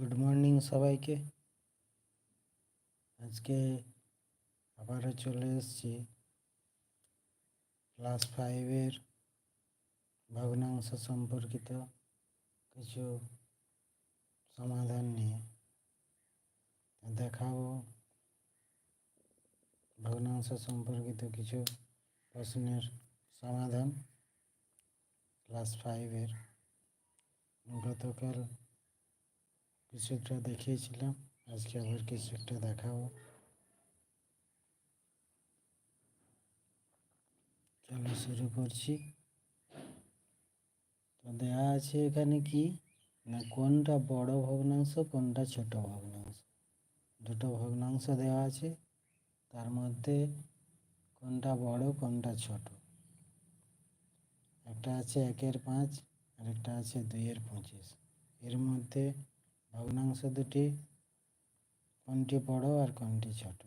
Good morning সবাইকে। আজকে আবারও চলে এসেছি ক্লাস ফাইভের ভগ্নাংশ সম্পর্কিত কিছু সমাধান নিয়ে। দেখাবো ভগ্নাংশ সম্পর্কিত কিছু প্রশ্নের সমাধান ক্লাস ফাইভের গতকাল কিছুটা দেখিয়েছিলাম, আজকে আবার কিছু একটা দেখাবো। চলো শুরু করছি। তো দেওয়া আছে এখানে কি? না, কোনটা বড় ভগ্নাংশ, কোনটা ছোট ভগ্নাংশ? দুটো ভগ্নাংশ দেওয়া আছে, তার মধ্যে কোনটা বড়, কোনটা ছোট? একটা আছে একের পাঁচ আর একটা আছে দুইয়ের পঁচিশ। এর মধ্যে ভগ্নাংশ দুটি কোনটি বড় আর কোনটি ছোট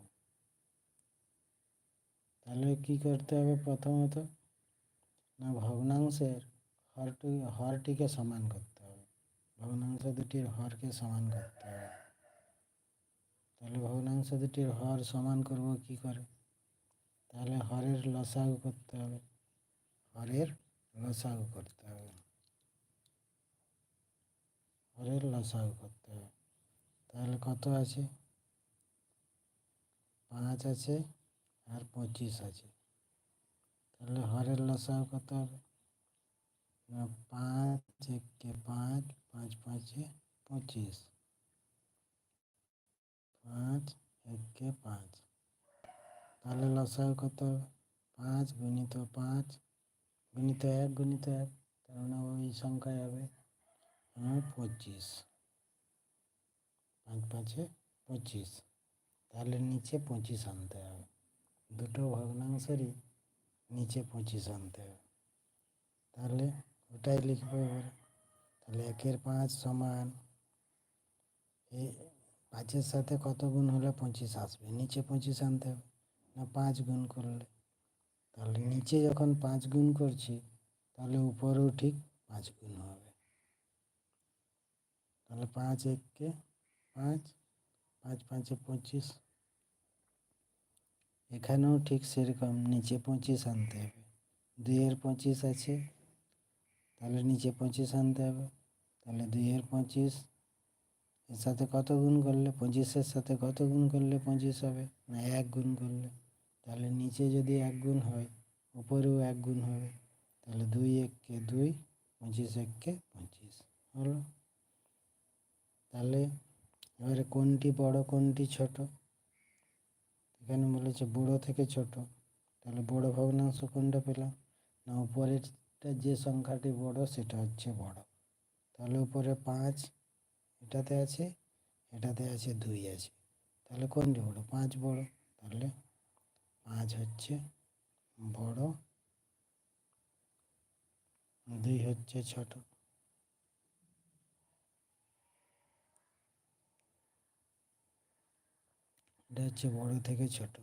তাহলে কি করতে হবে প্রথমত না ভগ্নাংশের হরটি হরটিকে সমান করতে হবে ভগ্নাংশ দুটির হরকে সমান করতে হবে তাহলে ভগ্নাংশ দুটির হর সমান করব কি করে তাহলে হরের লসাগু করতে হবে হরের লসাগু করতে হবে হরের লসাগু করতে হবে তাহলে কত আছে? পাঁচ আছে আর পঁচিশ আছে। তাহলে হরের লসাগু কত হবে? পাঁচ একে পাঁচ পাঁচ পাঁচে পঁচিশ। পাঁচ একে পাঁচ। তাহলে লসাগু কত হবে? পাঁচ গুণিত পাঁচ, গুণিত এক গুণিত এক। তার মানে ওই সংখ্যায় হবে পঁচিশ। পাঁচ, পাঁচে পঁচিশ। তাহলে নিচে পঁচিশ আনতে হবে। দুটো ভগ্নাংশেরই নিচে পঁচিশ আনতে হবে। তাহলে ওটাই লিখব এবারে। তাহলে একের পাঁচ সমান এই পাঁচের সাথে কত গুণ হলে পঁচিশ আসবে? নিচে পঁচিশ আনতে হবে না পাঁচ গুণ করলে? তাহলে নিচে যখন পাঁচ গুণ করছি, তাহলে উপরেও ঠিক পাঁচ গুণ হবে। তাহলে পাঁচ এককে পাঁচ পাঁচ পাঁচে পঁচিশ। এখানেও ঠিক সেরকম, নিচে পঁচিশ আনতে হবে। দুইয়ের পঁচিশ আছে, তাহলে নিচে পঁচিশ আনতে হবে। তাহলে দুইয়ের পঁচিশ, এর সাথে কত গুণ করলে পঁচিশের সাথে কত গুণ করলে পঁচিশ হবে? না, এক গুণ করলে। তাহলে নিচে যদি এক গুণ হয়, উপরেও এক গুণ হবে। তাহলে দুই এককে দুই, পঁচিশ এককে পঁচিশ। হলো? তাহলে এবারে কোনটি বড়, কোনটি ছোট? এখানে বলেছে বড় থেকে ছোট। তাহলে বড় ভগ্নাংশ কোনটা পেলাম? না, উপরেরটা যে সংখ্যাটি বড় সেটা হচ্ছে বড়। তাহলে উপরে পাঁচ এটাতে আছে এটাতে আছে দুই আছে। তাহলে কোনটি বড়? পাঁচ বড়। তাহলে পাঁচ হচ্ছে বড়, দুই হচ্ছে ছোট। এটা হচ্ছে বড় থেকে ছোট।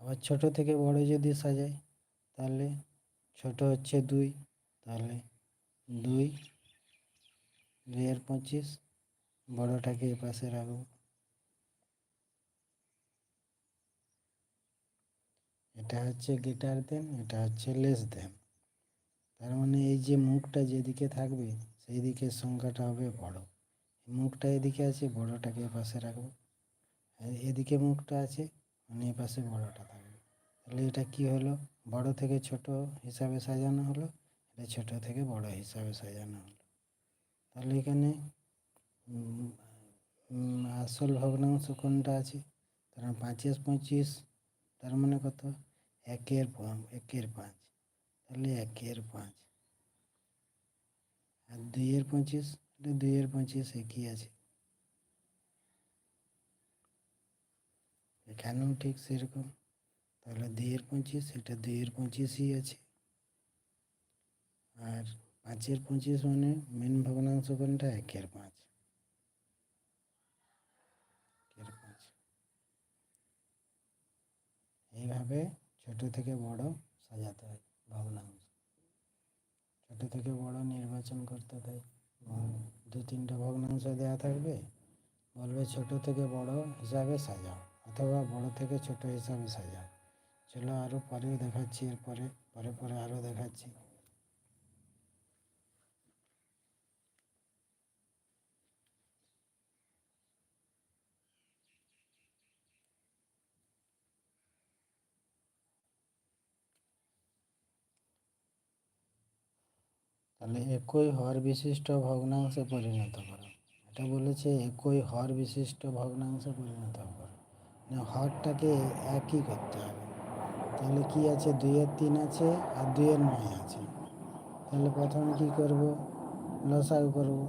আবার ছোট থেকে বড় যদি সাজাই, তাহলে ছোট হচ্ছে দুই, তাহলে দুই দুইয়ের পঁচিশ, বড়টাকে এ পাশে রাখব। এটা হচ্ছে গেটার দেন এটা হচ্ছে লেস দেন তার মানে এই যে মুখটা যেদিকে থাকবে সেই দিকের সংখ্যাটা হবে বড়। মুখটা এদিকে আছে, বড়টাকে পাশে রাখব। এদিকে মুখটা আছে মানে পাশে বড়টা থাকবে। তাহলে এটা কি হলো? বড় থেকে ছোট হিসাবে সাজানো হলো, এটা ছোট থেকে বড় হিসাবে সাজানো হলো। তাহলে এখানে আসল ভগ্নাংশ কোনটা আছে? তার পাঁচের পঁচিশ তার মানে কত? একের একের পাঁচ। তাহলে একের পাঁচ। আর দুইয়ের পঁচিশ দুইয়ের পঁচিশ একই আছে। এখানেও ঠিক সেরকম? তাহলে দুইয়ের পঁচিশ, এটা দুইয়ের পঁচিশই আছে। আর পাঁচের পঁচিশ মানে মেন ভগ্নাংশ কোনটা? একের পাঁচ। একের পাঁচ। এইভাবে ছোট থেকে বড় সাজাতে হয় ভগ্নাংশ। ছোট থেকে বড় নির্বাচন করতে হয়। দু তিনটা ভগ্নাংশ দেওয়া থাকবে। বলবে ছোট থেকে বড় হিসাবে সাজাও। অথবা বড় থেকে ছোট হিসাবে সাজাও চলো আরও পরেও দেখাচ্ছি, এরপরে, পরে পরে আরও দেখাচ্ছি। তাহলে একই হর বিশিষ্ট ভগ্নাংশে পরিণত করো। এটা বলেছে একই হর বিশিষ্ট ভগ্নাংশে পরিণত করো। হরটাকে একই করতে হবে। তাহলে কি আছে? দুইয়ের তিন আছে আর দুইয়ের নয় আছে। তাহলে প্রথমে কি করব? লসাগু করব।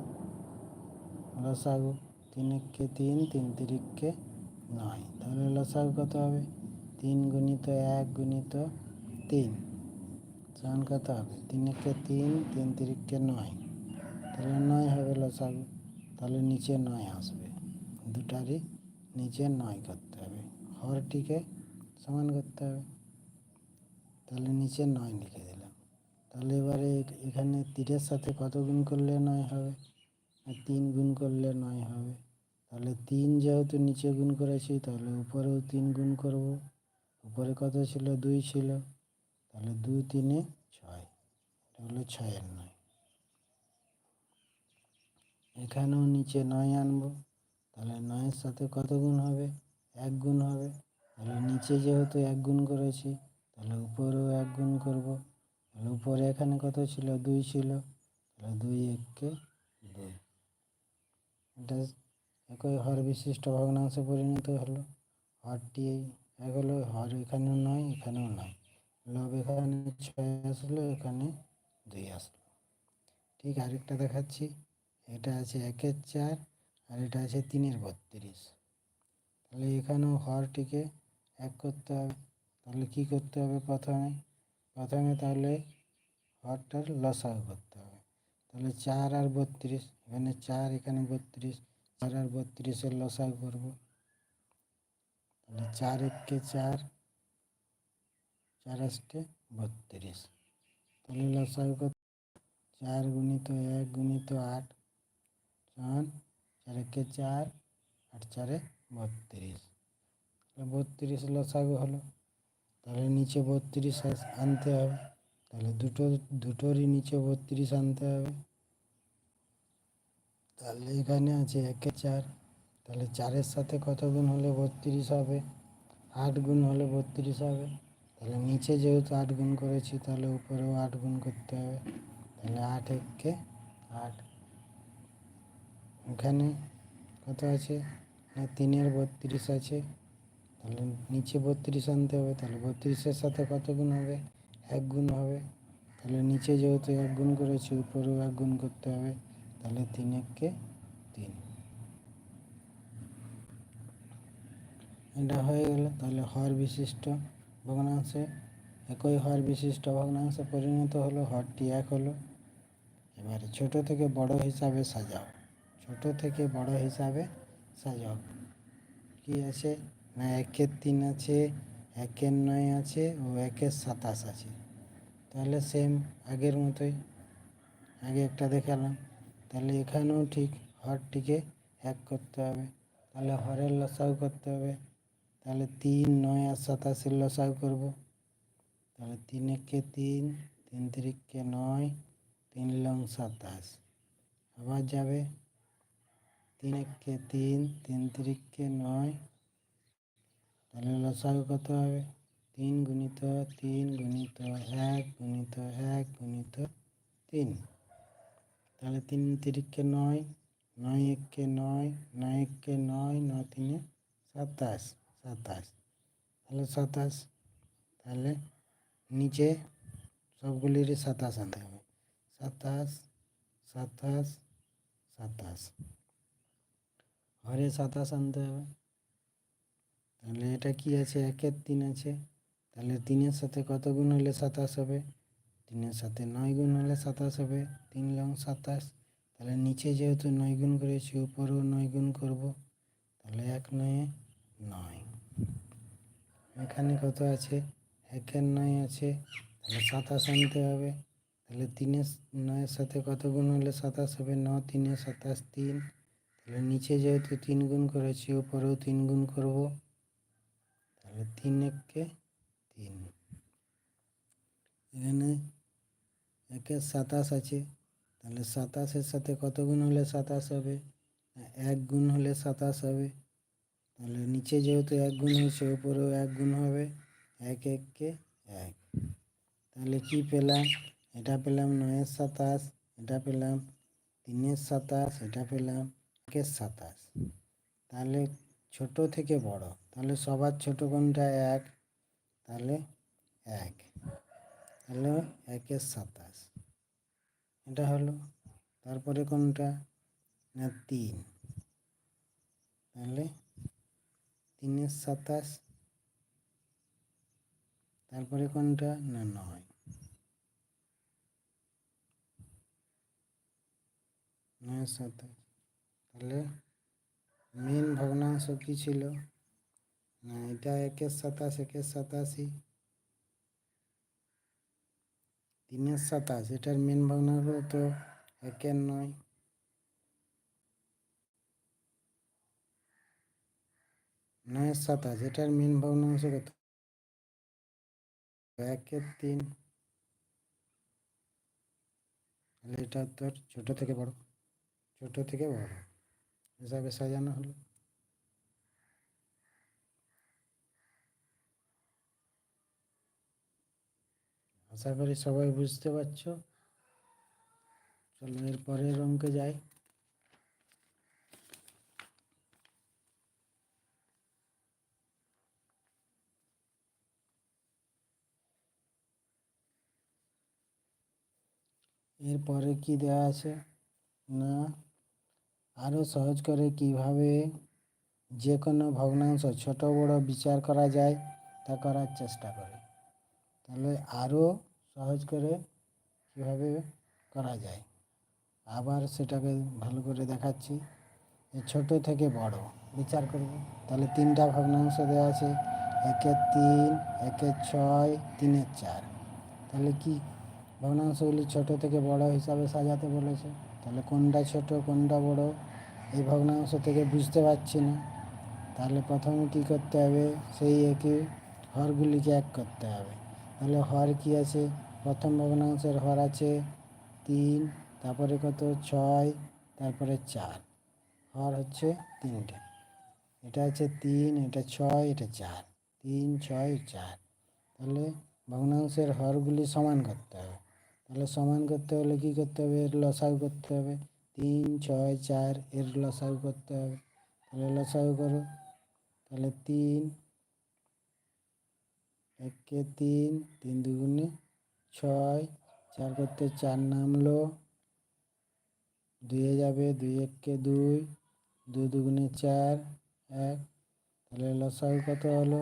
লসাগু তিন একে তিন তিন তিরিককে নয়। তাহলে লসাগু কত হবে? তিন গুণিত এক গুণিত তিন। সমান কত হবে? তিন একে তিন তিন তিরিককে নয়। তাহলে নয় হবে লসাগু। তাহলে নিচে নয় আসবে। দুটারই নিচে নয় করতে হবে। হরটিকে সমান করতে হবে। তাহলে নিচে নয় লিখে দিলাম। তাহলে এবারে এখ- এখানে তীরের সাথে কত গুণ করলে নয় হবে? তিন গুণ করলে নয় হবে। তাহলে তিন যেহেতু নিচে গুণ করেছি, তাহলে উপরেও তিন গুণ করব। উপরে কত ছিল? দুই ছিল। তাহলে দুই তিনে ছয়। এটা হলো ছয়ের নয়। এখানেও নিচে নয় আনব। তাহলে নয়ের সাথে কত গুণ হবে? এক গুণ হবে। তাহলে নিচে যেহেতু এক গুণ করেছি, তাহলে উপরেও এক গুণ করব। তাহলে উপরে এখানে কত ছিল? দুই ছিল। তাহলে দুই এককে দুই। এটা একই হর বিশিষ্ট ভগ্নাংশে পরিণত হলো। হরটি এক হলো হর, এখানেও নয় এখানেও নয়। লব এখানে ছয় আসলো, এখানে দুই আসলো। ঠিক আরেকটা দেখাচ্ছি। এটা আছে একের চার আর এটা আছে তিনের বত্রিশ। তাহলে এখানেও হরটিকে এক করতে হবে। তাহলে কি করতে হবে প্রথমে? প্রথমে তাহলে হরটার লসাও করতে হবে। তাহলে চার আর বত্রিশ, এখানে চার, এখানে বত্রিশ, চার আর বত্রিশের লসাগু করব। তাহলে চার এককে চার চার আসতে বত্রিশ। তাহলে লসাও কত চার গুণিত এক গুণিত আট, সমান চার একে চার, আট চারে বত্রিশ। তাহলে বত্রিশ লসাগু হলো। তাহলে নিচে বত্রিশ আনতে হবে। তাহলে দুটো, দুটোরই নিচে বত্রিশ আনতে হবে। তাহলে এখানে আছে একে চার। তাহলে চারের সাথে কত গুণ হলে বত্রিশ হবে? আট গুণ হলে বত্রিশ হবে। তাহলে নিচে যেহেতু আট গুণ করেছি, তাহলে উপরেও আট গুণ করতে হবে। তাহলে আট এককে আট এখানে কত আছে? না তিনের বত্রিশ আছে। তাহলে নিচে বত্রিশ আনতে হবে, তাহলে বত্রিশের সাথে কত গুণ হবে? এক গুণ হবে। তাহলে নিচে যেহেতু এক গুণ করেছি, উপরেও এক গুণ করতে হবে, তাহলে তিন এককে তিন। এটা হয়ে গেল, তাহলে হর বিশিষ্ট ভগ্নাংশে, একই হর বিশিষ্ট ভগ্নাংশে পরিণত হলো, হরটি এক হলো। এবারে ছোট থেকে বড় হিসাবে সাজাও। ছোট থেকে বড় হিসাবে সাজাও। কি আছে? না, একের তিন আছে, একের নয় আছে ও একের সাতাশ আছে। তাহলে সেম আগের মতোই। আগে একটা দেখালাম। তাহলে এখানেও ঠিক হরটিকে এক করতে হবে। তাহলে হরের লসাগু করতে হবে। তাহলে তিন, নয় আর সাতাশের লসাগু করব। তাহলে তিন একে তিন তিন তিরিককে নয়, তিন লং সাতাশ। আবার যাবে। তিন একে তিন তিন তিরিককে নয়। তাহলে লসাগু কত হবে? তিন গুণিত তিন গুণিত এক গুণিত এক গুণিত তিন। তাহলে তিন তিরিককে নয় নয় এককে নয় নয় এককে নয় নয় তিনে সাতাশ সাতাশ। তাহলে সাতাশ, তাহলে নিচে সবগুলিরই সাতাশ আনতে হবে। সাতাশ সাতাশ সাতাশ। হরে সাতাশ আনতে হবে। তাহলে এটা কি আছে? একের তিন আছে। তাহলে তিনের সাথে কত গুণ হলে সাতাশ হবে? তিনের সাথে নয় গুণ হলে সাতাশ হবে। তিন লং সাতাশ। তাহলে নিচে যেহেতু নয় গুণ করেছি, উপরেও নয় গুণ করব। তাহলে এক নয়ে নয়। এখানে কত আছে? একের নয় আছে। তাহলে সাতাশ আনতে হবে। তাহলে তিনের নয়ের সাথে কত গুণ হলে সাতাশ হবে? ন তিনে সাতাশ তিন। তাহলে নিচে যেহেতু তিন গুণ করেছি, উপরেও তিন গুণ করব, তাহলে তিন এককে তিন। এখানে একে সাতাশ আছে, তাহলে সাতাশের সাথে কত গুণ হলে সাতাশ হবে? এক গুণ হলে সাতাশ হবে। তাহলে নিচে যেহেতু এক গুণ হয়েছে, উপরেও এক গুণ হবে, এক এককে এক। তাহলে কি পেলাম? এটা পেলাম নয়ের সাতাশ, এটা পেলাম তিনের সাতাশ, এটা পেলাম একের সাতাশ। তাহলে ছোট থেকে বড়। তাহলে সবার ছোট কোনটা এক? তাহলে এক। তাহলে একের সাতাশ। এটা হলো। তারপরে কোনটা? না, তিন। তাহলে তিনের সাতাশ। তারপরে কোনটা? না, নয়। নয়, সাতাশ। তাহলে মেন ভগ্নাংশ কি ছিল? না, এটা একের সাতাশ একের সাতাশি। তিনের সাতাশ, এটার মেন ভগ্নাংশ তো একের নয়। নয়ের সাতাশ, এটার মেন ভগ্নাংশ কত? একের তিন। তাহলে এটা তোর ছোট থেকে বড়, ছোট থেকে বড়। হিসাবে সাজানো হলো আশা করি সবাই বুঝতে পারছ চলো এর পরের অঙ্কে যাই এরপরে কি দেওয়া আছে না আরও সহজ করে কীভাবে যে কোনো ভগ্নাংশ ছোট, বড় বিচার করা যায়, তা করার চেষ্টা করে। তাহলে আরও সহজ করে কীভাবে করা যায়। আবার সেটাকে ভালো করে দেখাচ্ছি। ছোট থেকে বড় বিচার করব। তাহলে তিনটা ভগ্নাংশ দেওয়া আছে। একের তিন একের ছয়, তিনের চার। তাহলে কি? ভগ্নাংশগুলি ছোট থেকে বড় হিসাবে সাজাতে বলেছে। তাহলে কোনটা ছোট, কোনটা বড়, এই ভগ্নাংশ থেকে বুঝতে পারছি না। তাহলে প্রথমে কি করতে হবে? সেই একই হরগুলিকে এক করতে হবে। তাহলে হর কি আছে? প্রথম ভগ্নাংশের হর আছে তিন, তারপরে কত? ছয়, তারপরে চার। হর হচ্ছে তিনটে। এটা হচ্ছে তিন, এটা ছয়, এটা চার। তিন, ছয়, চার। তাহলে ভগ্নাংশের হরগুলি সমান করতে হবে। তাহলে সমান করতে হলে কি করতে হবে? এর লসাগু করতে হবে। তিন, ছয়, চার, এর লসাগু করতে হবে। তাহলে লসাগু করো। তাহলে তিন, একে তিন তিন দুগুণে ছয়, চার করতে চার নামলো। দুইয়ে যাবে দুই এককে দুই দুই দুগুণে চার, এক। তাহলে লসাগু কত হলো?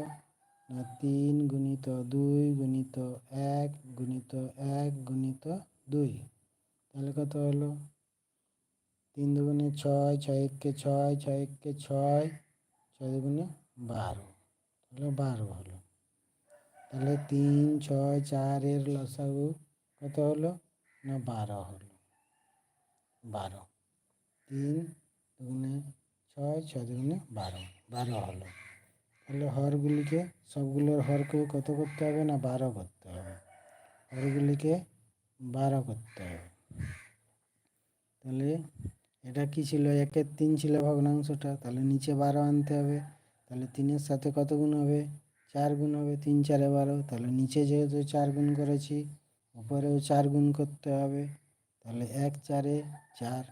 তিন গুণিত দুই গুণিত এক গুণিত এক গুণিত দুই। তাহলে কত হলো? তিন দুগুণে ছয় ছয় এককে ছয় ছয় এককে ছয় ছয় দুগুণে বারো। তাহলে বারো হলো। তাহলে তিন, ছয়, চারের লসাগু কত হলো? না, বারো হলো। বারো। তিন দুগুণে ছয় ছয় দুগুণে বারো। বারো হলো। তাহলে হরগুলিকে সবগুলোর হরকে কত করতে হবে না বারো করতে হবে? হরগুলিকে বারো করতে হবে। তাহলে এটা কি ছিল? একের তিন ছিল ভগ্নাংশটা, তাহলে নিচে বারো আনতে হবে। তাহলে তিনের সাথে কত গুণ হবে? চার গুণ হবে, তিন চারে বারো। তাহলে নিচে যেহেতু চার গুণ করেছি, উপরেও চার গুণ করতে হবে। তাহলে এক চারে চার।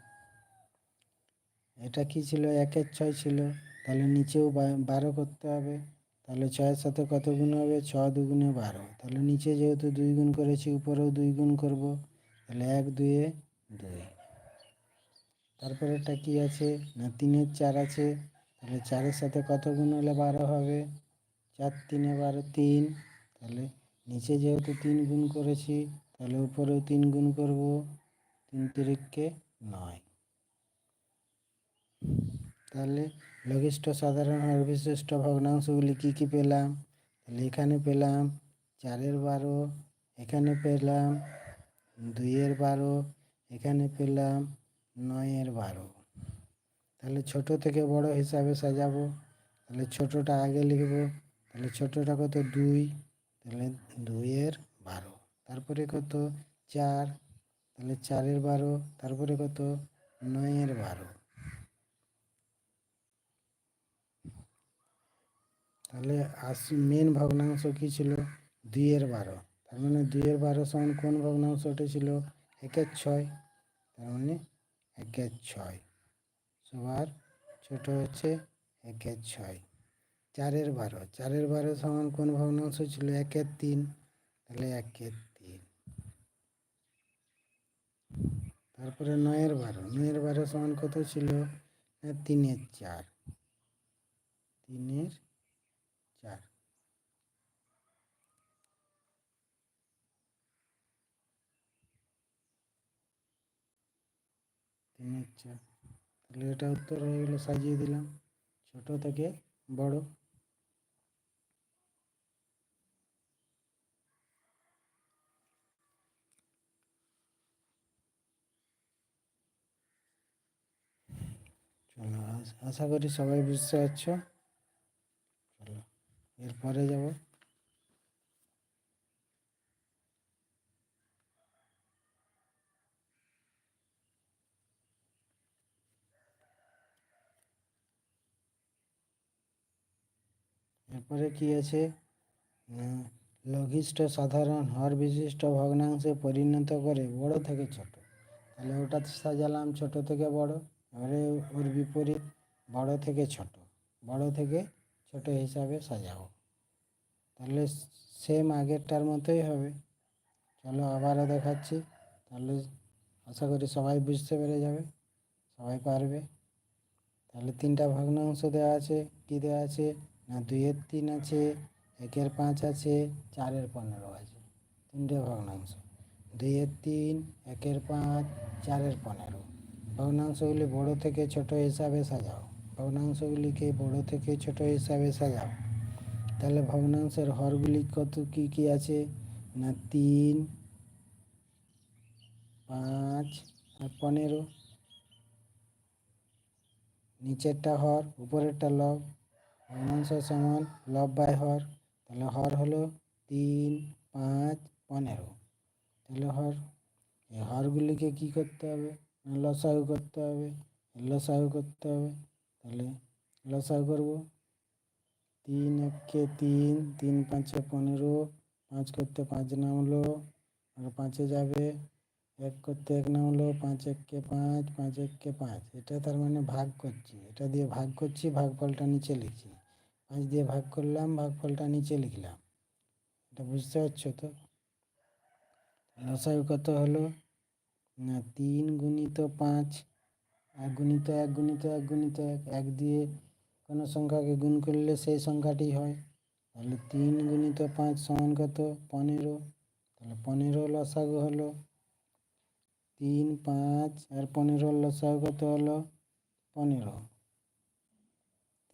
এটা কি ছিল? একের ছয় ছিল। তাহলে নিচেও বারো করতে হবে। তাহলে ছয়ের সাথে কত গুণ হবে? ছ দুগুণে বারো। তাহলে নিচে যেহেতু দুই গুণ করেছি, উপরেও দুই গুণ করব। তাহলে এক, দুয়ে দুই। তারপরে এটা কি আছে? না, তিনের চার আছে। তাহলে চারের সাথে কত গুণ হলে বারো হবে? চার, তিনে বারো, তিন। তাহলে নিচে যেহেতু তিন গুণ করেছি, তাহলে উপরেও তিন গুণ করব। তিন তিরিককে নয়। তাহলে লঘিষ্ঠ সাধারণ আর বিশিষ্ট ভগ্নাংশগুলি কী কী পেলাম? তাহলে এখানে পেলাম চারের বারো, এখানে পেলাম দুইয়ের বারো, এখানে পেলাম নয়ের বারো। তাহলে ছোট থেকে বড় হিসাবে সাজাবো। তাহলে ছোটটা আগে লিখব। তাহলে ছোটটা কত? দুই। তাহলে দুইয়ের বারো। তারপরে কত? চার। তাহলে চারের বারো। তারপরে কত? নয়ের বারো। তাহলে আশি মেন ভগ্নাংশ কী ছিল? দুইয়ের বারো। তার মানে দুইয়ের বারো সমান কোন ভগ্নাংশটা ছিল? একের ছয়। তার মানে একের ছয়। সবার ছোট হচ্ছে একের ছয়। চারের বারো। চারের বারো সমান কোন ভগ্নাংশ ছিল? একের তিন। তাহলে একের তিন। তারপরে নয়ের বারো। নয়ের বারো সমান কত ছিল? তিনের চার। তিনের চার চার তাহলে এটা উত্তর হয়ে গেলো সাজিয়ে দিলাম, ছোট থেকে বড়। চলো আশা করি সবাই বুঝতে পারছ। চলো, এরপরে যাব। এরপরে কি আছে? না, লঘিষ্ঠ সাধারণ হর বিশিষ্ট ভগ্নাংশে পরিণত করে বড় থেকে ছোট। তাহলে ওটা সাজালাম ছোট থেকে বড় এবারে ওর বিপরীত বড় থেকে ছোট। বড় থেকে ছোট হিসাবে সাজাবো তাহলে সেম আগেরটার মতোই হবে। চলো আবারও দেখাচ্ছি। তাহলে আশা করি সবাই বুঝতে পেরে যাবে সবাই পারবে। তাহলে তিনটা ভগ্নাংশ দেওয়া আছে কী দেওয়া আছে? দুইয়ের তিন আছে, একের পাঁচ আছে, চারের পনেরো আছে। তিনটে ভগ্নাংশ। দুইয়ের তিন, একের পাঁচ, চারের পনেরো। ভগ্নাংশগুলি বড় থেকে ছোট হিসাবে সাজাও। ভগ্নাংশগুলিকে বড় থেকে ছোট হিসাবে সাজাও। তাহলে ভগ্নাংশের হরগুলি কত, কি কি আছে? না, তিন, পাঁচ, আর পনেরো। নিচেরটা হর, উপরেরটা লব। ভগ্নাংশ সমান লব বাই হর, তাহলে হর হলো তিন, পাঁচ, পনেরো। তাহলে হর, এই হরগুলিকে কি করতে হবে? না লসাগু করতে হবে? লসাগু করতে হবে। তাহলে লসাগু করব। তিন একে তিন তিন পাঁচে পনেরো, পাঁচ করতে পাঁচ নামলো, আর পাঁচে যাবে এক করতে এক নামলো, পাঁচ এককে পাঁচ পাঁচ এককে পাঁচ। এটা তার মানে ভাগ করছি। এটা দিয়ে ভাগ করছি ভাগ ভাগফলটা নিচে লিখছি। পাঁচ দিয়ে ভাগ করলাম, ভাগফলটা নিচে লিখলাম। এটা বুঝতে পারছ তো? লসাগু কত হলো? না, তিন গুণিত পাঁচ এক গুণিত এক গুণিত এক গুণিত এক এক দিয়ে কোনো সংখ্যাকে গুণ করলে সেই সংখ্যাটি হয়। তাহলে তিন গুণিত পাঁচ সমান কত? পনেরো। তাহলে পনেরো লসাগু হলো। তিন, পাঁচ, আর পনেরো লসাগু কত হলো? পনেরো।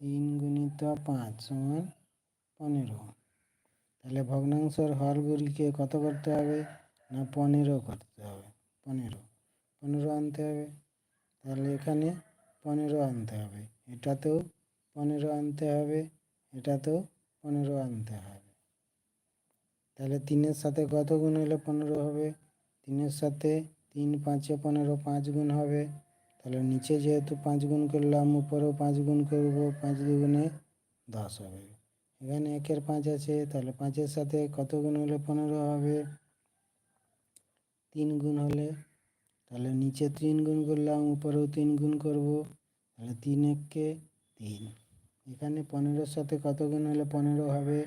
তিন গুণিত পাঁচ সমান পনেরো। তাহলে ভগ্নাংশের হরগুলিকে কত করতে হবে? না পনেরো করতে হবে? পনেরো। পনেরো আনতে হবে? তাহলে এখানে পনেরো আনতে হবে। এটাতেও পনেরো আনতে হবে, এটাতেও পনেরো আনতে হবে। তাহলে তিনের সাথে কত গুণ হলে পনেরো হবে? তিনের সাথে তিন পাঁচে পনেরো পাঁচ গুণ হবে। তাহলে নিচে যেহেতু পাঁচ গুণ করলাম, উপরেও পাঁচ গুণ করব, পাঁচ দুগুণে দশ হবে। এখানে একের পাঁচ আছে, তাহলে পাঁচের সাথে কত গুণ হলে পনেরো হবে? তিন গুণ হলে, তাহলে নিচে তিন গুণ করলাম, উপরেও তিন গুণ করব, তাহলে তিন এককে তিন। এখানে পনেরোর সাথে কত গুণ হলে পনেরো হবে?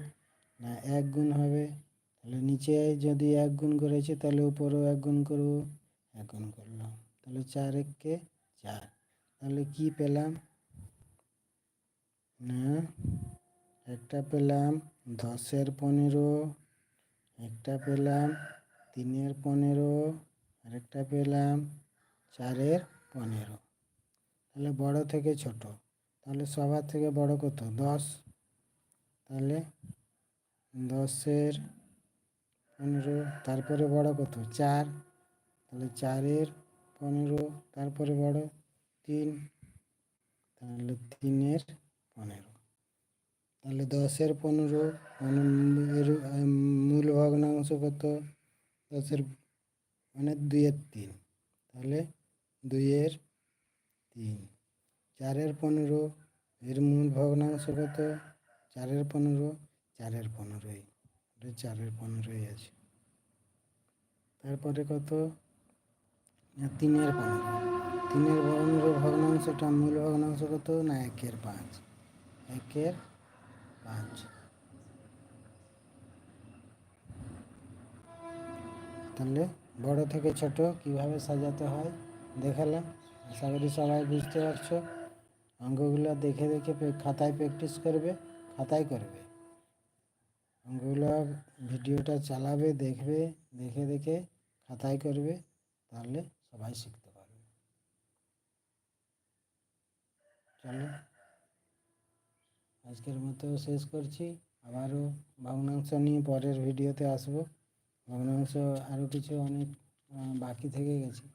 না, এক গুণ হবে। তাহলে নিচে যদি এক গুণ করেছে, তাহলে উপরেও এক গুণ করব, এক গুণ করলাম। তাহলে চার এককে চার তাহলে কি পেলাম? না, একটা পেলাম দশের পনেরো, একটা পেলাম তিনের পনেরো, আরেকটা পেলাম চারের পনেরো। তাহলে বড় থেকে ছোট, তাহলে সবার থেকে বড় কত? দশ। তাহলে দশের পনেরো, তারপরে বড় কত? চার। তাহলে চারের পনেরো, তারপরে বড় তিন, তাহলে তিনের পনেরো। তাহলে দশের পনেরো এর মূল ভগ্নাংশ কত? দশের মানে দুইয়ের তিন। তাহলে দুইয়ের তিন। চারের পনেরো, এর মূল ভগ্নাংশ কত? চারের পনেরো, চারের পনেরোই। চারের পনেরোই আছে। তারপরে কত? তিনের পনেরো তিনের পনেরো ভগ্নাংশটা মূল ভগ্নাংশ কত? না, একের পাঁচ। একের পাঁচ। তাহলে বড় থেকে ছোট কীভাবে সাজাতে হয়? দেখালাম। আশা করি সবাই বুঝতে পারছ। অঙ্কগুলো দেখে দেখে খাতায় প্র্যাকটিস করবে, খাতায় করবে। অঙ্কগুলো ভিডিওটা চালাবে, দেখবে, দেখে দেখে খাতায় করবে। তাহলে সবাই শিখতে পারবে। চলো, আজকের মতো শেষ করছি। আবারও ভগ্নাংশ নিয়ে পরের ভিডিওতে আসব। ভগ্নাংশ আরও কিছু অনেক বাকি থেকে গেছে।